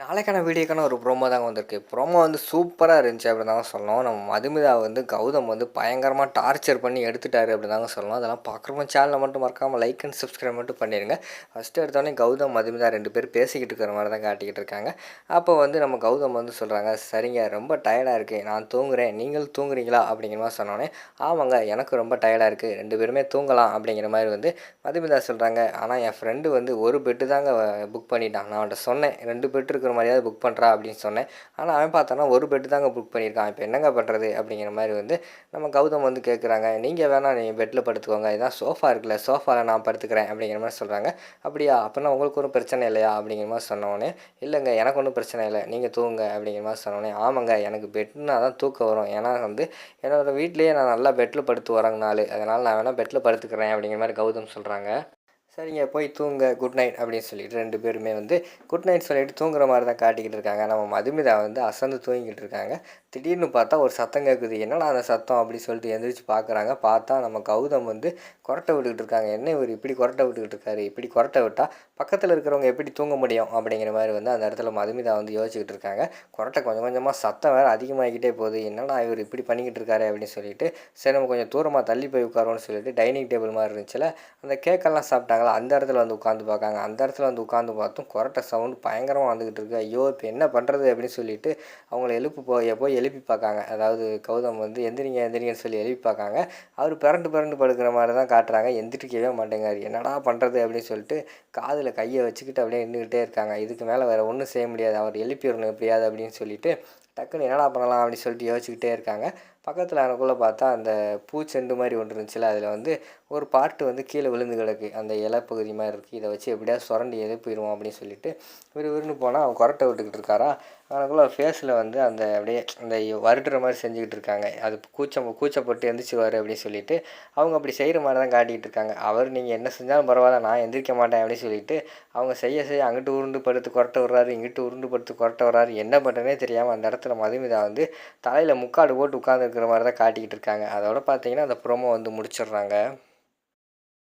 நாளைக்கான வீடியோக்கான ஒரு ப்ரோமோ தாங்க வந்திருக்கு. ப்ரோமோ வந்து சூப்பராக இருந்துச்சு அப்படின்னு தாங்க சொல்லணும். நம்ம மதுமிதா வந்து கௌதம் வந்து பயங்கரமாக டார்ச்சர் பண்ணி எடுத்துட்டாரு அப்படின்னு தாங்க சொல்லணும். அதெல்லாம் பார்க்குறவங்க சேனலை மட்டும் மறக்காமல் லைக் அண்ட் சப்ஸ்கிரைப் மட்டும் பண்ணிடுங்க ஃபஸ்ட்டு எடுத்தோடனே கௌதம் மதுமிதா ரெண்டு பேர் பேசிக்கிட்டு இருக்கிற மாதிரி தான் காட்டிக்கிட்டு இருக்காங்க. அப்போ வந்து நம்ம கௌதம் வந்து சொல்கிறாங்க சரிங்க ரொம்ப டயர்டாக இருக்குது நான் தூங்குறேன். நீங்கள் தூங்குறீங்களா? அப்படிங்கிற மாதிரி சொன்னோன்னே ஆமாங்க எனக்கு ரொம்ப டயர்டாக இருக்குது ரெண்டு பேருமே தூங்கலாம். அப்படிங்கிற மாதிரி வந்து மதுமிதா சொல்கிறாங்க ஆனால் என் ஃப்ரெண்டு வந்து ஒரு பெட்டு தாங்க புக் பண்ணிட்டான். நான் அவன்கிட்ட சொன்னேன் ரெண்டு பெட் இருக்கிற மாதிரியாவது புக் பண்ணுறா அப்படின்னு சொன்னேன். ஆனால் அவன் பார்த்தோன்னா ஒரு பெட்டு தாங்க புக் பண்ணியிருக்கான். இப்போ என்னங்க பண்ணுறது அப்படிங்கிற மாதிரி வந்து நம்ம கௌதம் வந்து கேட்குறாங்க நீங்கள் வேணால் நீங்கள் பெட்டில் படுத்துக்கோங்க. இதான் சோஃபா இருக்குல்ல சோஃபாவில் நான் படுத்துக்கிறேன் அப்படிங்கிற மாதிரி சொல்கிறாங்க அப்படியா? அப்படின்னா உங்களுக்கு ஒன்றும் பிரச்சனை இல்லையா? அப்படிங்கிற மாதிரி சொன்னோடனே இல்லைங்க எனக்கு ஒன்றும் பிரச்சனை இல்லை. நீங்கள் தூங்க அப்படிங்கிற மாதிரி சொன்னோடனே ஆமாங்க எனக்கு பெட்னா தான் தூக்கம் வரும். ஏன்னா வந்து என்னோடய வீட்லேயே நான் நல்லா பெட்டில் படுத்து வரங்க நாள் அதனால் நான் வேணால் பெட்டில் படுத்துக்கிறேன் அப்படிங்கிற மாதிரி கௌதம் சொல்கிறாங்க சரிங்க போய் தூங்க குட் நைட் அப்படின்னு சொல்லிட்டு ரெண்டு பேருமே வந்து குட் நைட் சொல்லிட்டு தூங்குற மாதிரி தான் காட்டிக்கிட்டு இருக்காங்க. நம்ம மதுமிதா வந்து அசந்து தூங்கிக்கிட்டு இருக்காங்க. திடீர்னு பார்த்தா ஒரு சத்தம் கேட்குது என்னடா அந்த சத்தம்? அப்படி சொல்லிட்டு எந்திரிச்சு பார்க்குறாங்க பார்த்தா நம்ம கௌதம் வந்து கொரட்டை விட்டுக்கிட்டு இருக்காங்க. என்ன இவர் இப்படி கொரட்டை விட்டுக்கிட்டு இருக்காரு? இப்படி கொரட்டை விட்டால் பக்கத்தில் இருக்கிறவங்க எப்படி தூங்க முடியும்? அப்படிங்கிற மாதிரி வந்து அந்த இடத்துல மதுமிதா வந்து யோசிச்சுக்கிட்டு இருக்காங்க. கொரட்டை கொஞ்சம் கொஞ்சமாக சத்தம் வேறு அதிகமாகிக்கிட்டே போகுது. என்னடா இவர் இப்படி பண்ணிக்கிட்டு இருக்காரு? அப்படின்னு சொல்லிட்டு சரி நம்ம கொஞ்சம் தூரமாக தள்ளி போய் உட்காரோன்னு சொல்லிட்டு டைனிங் டேபிள் மாதிரி இருந்துச்சுல அந்த கேக்கெல்லாம் சாப்பிட்டாங்களா? அந்த இடத்துல வந்து உட்காந்து பார்க்காங்க அந்த இடத்துல வந்து உட்காந்து பார்த்தும் கொரட்டை சவுண்டு பயங்கரமாக வந்துக்கிட்டு இருக்கு. ஐயோ இப்போ என்ன பண்ணுறது அப்படின்னு சொல்லிட்டு அவங்கள எழுப்பு போய் போய் எழுப்பி எழுப்பி பார்க்காங்க. அதாவது கௌதம் வந்து எந்திரிங்க எந்திரிங்கன்னு சொல்லி எழுப்பி பார்க்காங்க. அவர் பிறண்டு பிறண்டு படுக்கிற மாதிரி தான் காட்டுறாங்க. எந்திரிக்கவே மாட்டேங்காரு என்னடா பண்ணுறது அப்படின்னு சொல்லிட்டு காதில் கையை வச்சுக்கிட்டு அப்படியே நின்றுக்கிட்டே இருக்காங்க. இதுக்கு மேலே வேறு ஒன்றும் செய்ய முடியாது. அவர் எழுப்பிடணும் எப்படியாது அப்படின்னு சொல்லிட்டு டக்குன்னு என்னடா பண்ணலாம் அப்படின்னு சொல்லிட்டு யோசிச்சுக்கிட்டே இருக்காங்க. பக்கத்தில் எனக்குள்ளே பார்த்தா அந்த பூச்செண்டு மாதிரி ஒன்று இருந்துச்சுல அதில் வந்து ஒரு பாட்டு வந்து கீழே விழுந்து கிடக்கு. அந்த இலை பகுதி மாதிரி இருக்குது இதை வச்சு எப்படியா சுரண்டி போயிடுவோம் அப்படின்னு சொல்லிட்டு விறுவிறுன்னு போனால் அவன் கொரட்டை விட்டுக்கிட்டு இருக்காரா? அவனுக்குள்ள ஃபேஸில் வந்து அந்த அப்படியே அந்த வருடுற மாதிரி செஞ்சுக்கிட்டு இருக்காங்க. அது கூச்சம் கூச்சப்பட்டு எந்திரிச்சுவார் அப்படின்னு சொல்லிட்டு அவங்க அப்படி செய்கிற மாதிரி தான் காட்டிக்கிட்டு இருக்காங்க. அவர் நீங்கள் என்ன செஞ்சாலும் பரவாயில்ல நான் எந்திரிக்க மாட்டேன் அப்படின்னு சொல்லிட்டு அவங்க செய்ய செய்ய அங்கிட்டு உருண்டு படுத்து கொரட்டை விட்றாரு இங்கிட்டு உருண்டு படுத்து கொரட்டை விட்றாரு. என்ன பண்ணுறனே தெரியாமல் அந்த இடத்துல மதுமிதா வந்து தலையில் முக்காடு போட்டு உட்காந்துருக்கிற மாதிரி தான் காட்டிக்கிட்டு இருக்காங்க. அதோட பார்த்தீங்கன்னா அந்த ப்ரோமோ வந்து முடிச்சிடுறாங்க.